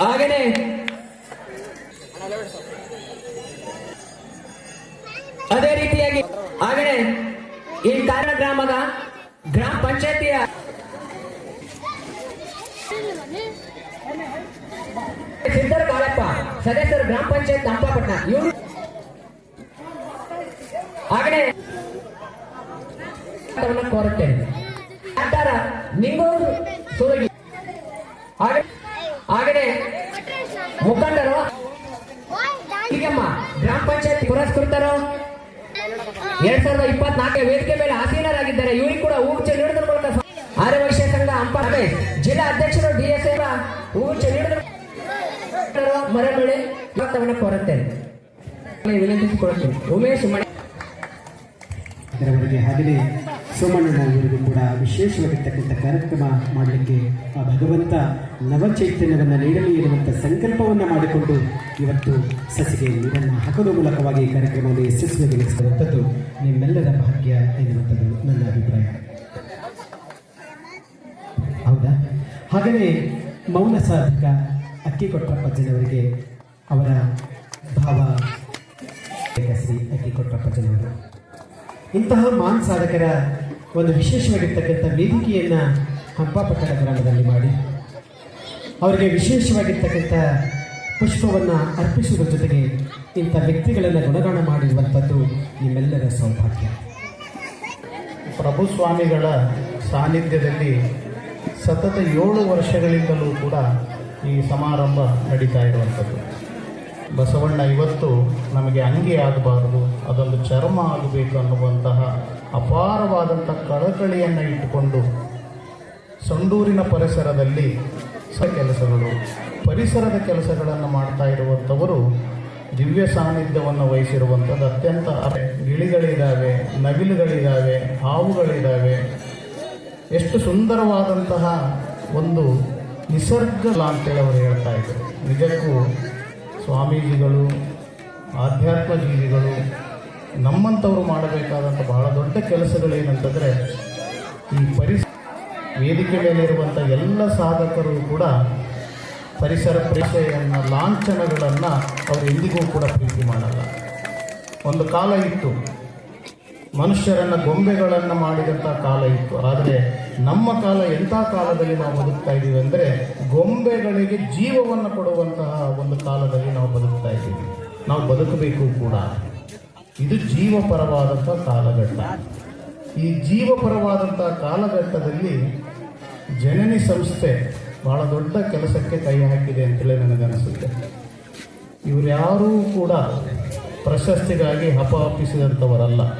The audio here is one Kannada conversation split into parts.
ಹಾಗೇನೆ. ಅದೇ ರೀತಿಯಾಗಿ, ಹಾಗೇನೆ, ಈ ತಾರ ಗ್ರಾಮದ ಗ್ರಾಮ ಪಂಚಾಯತಿಯ ಸಿದ್ದರ ಕಾಲಪ್ಪ ಸದಸ್ಯರು ಗ್ರಾಮ ಪಂಚಾಯತ್ ನಂಪಾಪಟ್ಟಣ ಇವರು ಹಾಗೇನೆ. ಕೋರುತ್ತೇನೆ. ಸರ್ಕಾರ ನಿಮ್ಮ ಸುರಗಿ ಎರಡ್ ಸಾವಿರದ ಇಪ್ಪತ್ನಾಲ್ಕೇ ವೇದಿಕೆ ಮೇಲೆ ಆಸೀನರಾಗಿದ್ದಾರೆ ಇವರಿಗೆ ಕೂಡ ಹೂಗುಚ್ಚ ನೀಡುವುದರ ಮೂಲಕ ಆರ್ಯ ವೈಶ್ಯ ಸಂಘ ಹಂಪ ಜಿಲ್ಲಾ ಅಧ್ಯಕ್ಷರು ಡಿ ಎಸ್ ಹೂಗುಚ್ಚ ನೀಡುವುದರ ಮರಮಳೆ ಇವತ್ತವನ್ನ ಕೋರುತ್ತೇನೆ. ವಿನಂತಿಸಿಕೊಳ್ಳುತ್ತೇನೆ. ಉಮೇಶ್ ಮಣಿ ಇದರವರೆಗೆ ಹಾಗೆಯೇ ಸೋಮಣ್ಣನ ಇವರಿಗೂ ಕೂಡ ವಿಶೇಷವಾಗಿರ್ತಕ್ಕಂಥ ಕಾರ್ಯಕ್ರಮ ಮಾಡಲಿಕ್ಕೆ ಆ ಭಗವಂತ ನವಚೈತನ್ಯವನ್ನು ನೀಡಲಿ ಇರುವಂಥ ಸಂಕಲ್ಪವನ್ನು ಮಾಡಿಕೊಂಡು ಇವತ್ತು ಸಸಿಗೆ ನೀರನ್ನು ಹಾಕೋದ್ರ ಮೂಲಕವಾಗಿ ಈ ಕಾರ್ಯಕ್ರಮವನ್ನು ಯಶಸ್ವಿಗೊಳಿಸಿರುವಂಥದ್ದು ನಿಮ್ಮೆಲ್ಲರ ಭಾಗ್ಯ ಎನ್ನುವಂಥದ್ದು ನನ್ನ ಅಭಿಪ್ರಾಯ. ಹೌದಾ? ಹಾಗೆಯೇ ಮೌನ ಸಾಧಕ ಅಕ್ಕಿ ಕೊಟ್ಟಪ್ಪಜ್ಜನವರಿಗೆ ಅವರ ಭಾವ ಶ್ರೀ ಅಕ್ಕಿ ಕೊಟ್ಟಪ್ಪಜ್ಜನವರು ಇಂತಹ ಮಾನ್ ಸಾಧಕರ ಒಂದು ವಿಶೇಷವಾಗಿರ್ತಕ್ಕಂಥ ವೇದಿಕೆಯನ್ನು ಹಂಪಾಪಟ್ಟಣ ಗ್ರಾಮದಲ್ಲಿ ಮಾಡಿ. ಅವರಿಗೆ ವಿಶೇಷವಾಗಿರ್ತಕ್ಕಂಥ ಪುಷ್ಪವನ್ನು ಅರ್ಪಿಸುವ ಜೊತೆಗೆ ಇಂಥ ವ್ಯಕ್ತಿಗಳನ್ನು ಗುಣಗಾನ ಮಾಡಿರುವಂಥದ್ದು ನಿಮ್ಮೆಲ್ಲರ ಸೌಭಾಗ್ಯ. ಪ್ರಭು ಸ್ವಾಮಿಗಳ ಸಾನ್ನಿಧ್ಯದಲ್ಲಿ ಸತತ ಏಳು ವರ್ಷಗಳಿಂದಲೂ ಕೂಡ ಈ ಸಮಾರಂಭ ನಡೀತಾ ಇರುವಂಥದ್ದು. ಬಸವಣ್ಣ, ಇವತ್ತು ನಮಗೆ ಅಂಗಿ ಆಗಬಾರದು, ಅದೊಂದು ಚರ್ಮ ಆಗಬೇಕು ಅನ್ನುವಂತಹ ಅಪಾರವಾದಂಥ ಕಳಕಳಿಯನ್ನು ಇಟ್ಟುಕೊಂಡು ಸಂಡೂರಿನ ಪರಿಸರದಲ್ಲಿ ಕೆಲಸಗಳು, ಪರಿಸರದ ಕೆಲಸಗಳನ್ನು ಮಾಡ್ತಾ ಇರುವಂಥವರು ದಿವ್ಯ ಸಾನ್ನಿಧ್ಯವನ್ನು ವಹಿಸಿರುವಂಥದ್ದು ಅತ್ಯಂತ ಗಿಳಿಗಳಿದ್ದಾವೆ, ನವಿಲುಗಳಿದ್ದಾವೆ, ಹಾವುಗಳಿದ್ದಾವೆ. ಎಷ್ಟು ಸುಂದರವಾದಂತಹ ಒಂದು ನಿಸರ್ಗ ಅಂತೇಳಿ ಅವರು ಹೇಳ್ತಾ ಇದ್ದರು ನಿಜಕ್ಕೂ ಸ್ವಾಮೀಜಿಗಳು ಆಧ್ಯಾತ್ಮ ಜೀವಿಗಳು ನಮ್ಮಂಥವ್ರು ಮಾಡಬೇಕಾದಂಥ ಬಹಳ ದೊಡ್ಡ ಕೆಲಸಗಳೇನಂತಂದರೆ ಈ ಪರಿಸ ವೇದಿಕೆ ಮೇಲಿರುವಂಥ ಎಲ್ಲ ಸಾಧಕರು ಕೂಡ ಪರಿಸರ ಪರಿಚಯವನ್ನು ಲಾಂಛನಗಳನ್ನು ಅವರು ಎಂದಿಗೂ ಕೂಡ ಪ್ರೀತಿ ಮಾಡಲ್ಲ. ಒಂದು ಕಾಲ ಇತ್ತು. ಮನುಷ್ಯರನ್ನು ಗೊಂಬೆಗಳನ್ನು ಮಾಡಿದಂಥ ಕಾಲ ಇತ್ತು. ಆದರೆ ನಮ್ಮ ಕಾಲ ಎಂಥ ಕಾಲದಲ್ಲಿ ನಾವು ಬದುಕ್ತಾ ಇದ್ದೀವಿ ಅಂದರೆ ಗೊಂಬೆಗಳಿಗೆ ಜೀವವನ್ನು ಕೊಡುವಂತಹ ಒಂದು ಕಾಲದಲ್ಲಿ ನಾವು ಬದುಕ್ತಾ ಇದ್ದೀವಿ. ನಾವು ಬದುಕಬೇಕು ಕೂಡ. ಇದು ಜೀವಪರವಾದಂಥ ಕಾಲಘಟ್ಟ. ಈ ಜೀವಪರವಾದಂಥ ಕಾಲಘಟ್ಟದಲ್ಲಿ ಜನನಿ ಸಂಸ್ಥೆ ಬಹಳ ದೊಡ್ಡ ಕೆಲಸಕ್ಕೆ ಕೈ ಹಾಕಿದೆ ಅಂತೇಳಿ ನನಗನ್ನಿಸುತ್ತೆ. ಇವರು ಯಾರೂ ಕೂಡ ಪ್ರಶಸ್ತಿಗಾಗಿ ಹಪಹಪಿಸಿದಂಥವರಲ್ಲ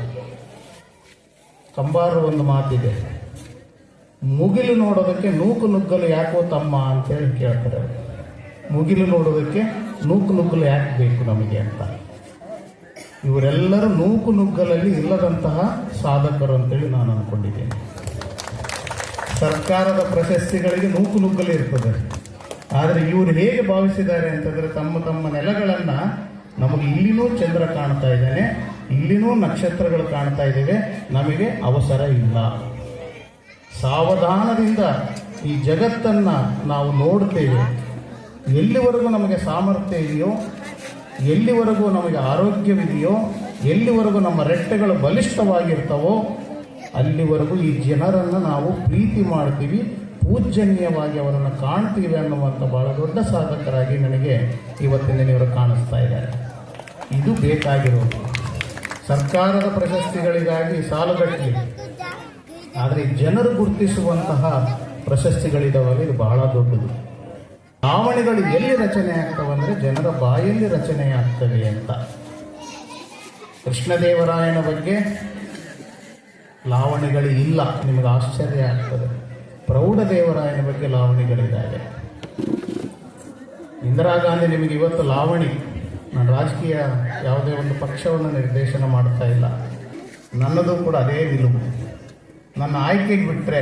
ಕಂಬಾರ ಒಂದು ಮಾತಿದೆ. ಮುಗಿಲು ನೋಡೋದಕ್ಕೆ ನೂಕು ನುಗ್ಗಲು ಯಾಕೋ ತಮ್ಮ ಅಂತೇಳಿ ಕೇಳ್ತಾರೆ. ಮುಗಿಲು ನೋಡೋದಕ್ಕೆ ನೂಕು ನುಗ್ಗಲು ಯಾಕೆ ಬೇಕು ನಮಗೆ ಅಂತ. ಇವರೆಲ್ಲರೂ ನೂಕು ನುಗ್ಗಲಲ್ಲಿ ಇಲ್ಲದಂತಹ ಸಾಧಕರು ಅಂತೇಳಿ ನಾನು ಅಂದ್ಕೊಂಡಿದ್ದೇನೆ ಸರ್ಕಾರದ ಪ್ರಶಸ್ತಿಗಳಿಗೆ ನೂಕು ನುಗ್ಗಲು ಇರ್ತದೆ. ಆದರೆ ಇವರು ಹೇಗೆ ಭಾವಿಸಿದ್ದಾರೆ ಅಂತಂದರೆ ತಮ್ಮ ತಮ್ಮ ನೆಲಗಳನ್ನು ನಮಗೆ ಇಲ್ಲಿನೂ ಚಂದ್ರ ಕಾಣ್ತಾ ಇದ್ದಾನೆ, ಇಲ್ಲಿನೂ ನಕ್ಷತ್ರಗಳು ಕಾಣ್ತಾ ಇದ್ದೇವೆ, ನಮಗೆ ಅವಸರ ಇಲ್ಲ. ಸಾವಧಾನದಿಂದ ಈ ಜಗತ್ತನ್ನು ನಾವು ನೋಡ್ತೇವೆ. ಎಲ್ಲಿವರೆಗೂ ನಮಗೆ ಸಾಮರ್ಥ್ಯ ಇದೆಯೋ, ಎಲ್ಲಿವರೆಗೂ ನಮಗೆ ಆರೋಗ್ಯವಿದೆಯೋ, ಎಲ್ಲಿವರೆಗೂ ನಮ್ಮ ರೆಟ್ಟೆಗಳು ಬಲಿಷ್ಠವಾಗಿರ್ತವೋ ಅಲ್ಲಿವರೆಗೂ ಈ ಜನರನ್ನು ನಾವು ಪ್ರೀತಿ ಮಾಡ್ತೀವಿ ಪೂಜನೀಯವಾಗಿ ಅವರನ್ನು ಕಾಣ್ತೀವಿ ಅನ್ನುವಂಥ ಬಹಳ ದೊಡ್ಡ ಸಾಧಕರಾಗಿ ನನಗೆ ಇವತ್ತಿನ ದಿನ ಕಾಣಿಸ್ತಾ ಇದ್ದಾರೆ. ಇದು ಬೇಕಾಗಿರೋದು. ಸರ್ಕಾರದ ಪ್ರಶಸ್ತಿಗಳಿಗಾಗಿ ಸಾಲುಗಟ್ಟಿ ಆದರೆ ಜನರು ಗುರುತಿಸುವಂತಹ ಪ್ರಶಸ್ತಿಗಳಿದಾವಲ್ಲ ಇದು ಬಹಳ ದೊಡ್ಡದು. ಲಾವಣಿಗಳು ಎಲ್ಲಿ ರಚನೆ ಆಗ್ತವಂದ್ರೆ ಜನರ ಬಾಯಲ್ಲಿ ರಚನೆ ಆಗ್ತವೆ ಅಂತ. ಕೃಷ್ಣದೇವರಾಯನ ಬಗ್ಗೆ ಲಾವಣಿಗಳು ಇಲ್ಲ ನಿಮಗೆ ಆಶ್ಚರ್ಯ ಆಗ್ತದೆ. ಪ್ರೌಢದೇವರಾಯನ ಬಗ್ಗೆ ಲಾವಣಿಗಳಿದ್ದಾವೆ. ಇಂದಿರಾ ಗಾಂಧಿ ನಿಮಗೆ ಇವತ್ತು ಲಾವಣಿ. ನಾನು ರಾಜಕೀಯ ಯಾವುದೇ ಒಂದು ಪಕ್ಷವನ್ನು ನಿರ್ದೇಶನ ಮಾಡ್ತಾ ಇಲ್ಲ. ನನ್ನದು ಕೂಡ ಅದೇ ನಿಲುವು. ನನ್ನ ಆಯ್ಕೆಗೆ ಬಿಟ್ಟರೆ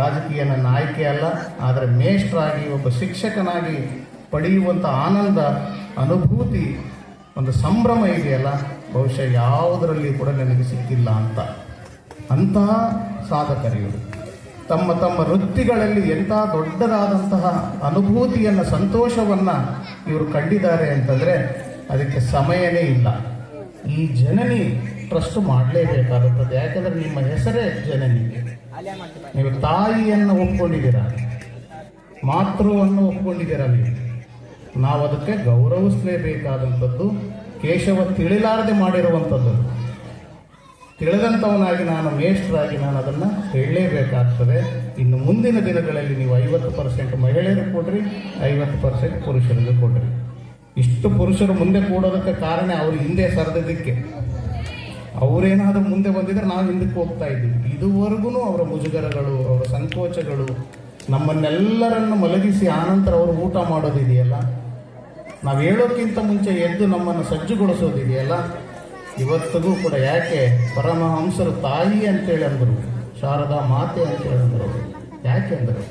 ರಾಜಕೀಯ ನನ್ನ ಆಯ್ಕೆ ಅಲ್ಲ, ಆದರೆ ಮೇಷ್ಟ್ರಾಗಿ ಒಬ್ಬ ಶಿಕ್ಷಕನಾಗಿ ಪಡೆಯುವಂಥ ಆನಂದ, ಅನುಭೂತಿ, ಒಂದು ಸಂಭ್ರಮ ಇದೆಯಲ್ಲ, ಬಹುಶಃ ಯಾವುದರಲ್ಲಿ ಕೂಡ ನನಗೆ ಸಿಕ್ಕಿಲ್ಲ ಅಂತ. ಅಂತಹ ಸಾಧಕರಿವರು ತಮ್ಮ ತಮ್ಮ ವೃತ್ತಿಗಳಲ್ಲಿ ಎಂಥ ದೊಡ್ಡದಾದಂತಹ ಅನುಭೂತಿಯನ್ನು, ಸಂತೋಷವನ್ನು ಇವರು ಕಂಡಿದ್ದಾರೆ ಅಂತಂದರೆ ಅದಕ್ಕೆ ಸಮಯನೇ ಇಲ್ಲ. ಈ ಜನನಿ ಟ್ರಸ್ಟ್ ಮಾಡಲೇಬೇಕಾಗುತ್ತದೆ. ಯಾಕಂದರೆ ನಿಮ್ಮ ಹೆಸರೇ ಜನನಿಗೆ ನೀವು ತಾಯಿಯನ್ನು ಒಪ್ಕೊಂಡಿದ್ದೀರಾ? ಮಾತೃವನ್ನು ಒಪ್ಕೊಂಡಿದ್ದೀರಾ ನೀವು? ನಾವು ಅದಕ್ಕೆ ಗೌರವಿಸಲೇಬೇಕಾದಂಥದ್ದು, ಕೇಶವ ತಿಳಿಲಾರದೆ ಮಾಡಿರುವಂಥದ್ದು. ತಿಳಿದಂಥವನಾಗಿ ನಾನು ಮೇಷ್ಟರಾಗಿ ನಾನು ಅದನ್ನು ಹೇಳಲೇಬೇಕಾಗ್ತದೆ. ಇನ್ನು ಮುಂದಿನ ದಿನಗಳಲ್ಲಿ ನೀವು ಐವತ್ತು ಪರ್ಸೆಂಟ್ ಮಹಿಳೆಯರು ಕೊಡ್ರಿ, ಐವತ್ತು ಪರ್ಸೆಂಟ್ ಪುರುಷರಿಗೆ ಕೊಡ್ರಿ. ಇಷ್ಟು ಪುರುಷರು ಮುಂದೆ ಕೂಡೋದಕ್ಕೆ ಕಾರಣ ಅವರು ಹಿಂದೆ ಸರಿದಿದ್ದಕ್ಕೆ ಅವರೇನಾದರೂ ಮುಂದೆ ಬಂದಿದ್ರೆ ನಾವು ಹಿಂದಕ್ಕೆ ಹೋಗ್ತಾ ಇದ್ದೀವಿ. ಇದುವರೆಗೂ ಅವರ ಮುಜುಗರಗಳು, ಅವರ ಸಂಕೋಚಗಳು, ನಮ್ಮನ್ನೆಲ್ಲರನ್ನು ಮಲಗಿಸಿ ಆನಂತರ ಅವರು ಊಟ ಮಾಡೋದಿದೆಯಲ್ಲ? ನಾವು ಹೇಳೋಕ್ಕಿಂತ ಮುಂಚೆ ಎದ್ದು ನಮ್ಮನ್ನು ಸಜ್ಜುಗೊಳಿಸೋದಿದೆಯಲ್ಲ? ಇವತ್ತಿಗೂ ಕೂಡ ಯಾಕೆ ಪರಮಹಂಸರು ತಾಯಿ ಅಂತೇಳಿ ಅಂದರು ಶಾರದಾ ಮಾತೆ ಅಂತೇಳಿ ಅಂದರು? ಯಾಕೆ ಅಂದರು?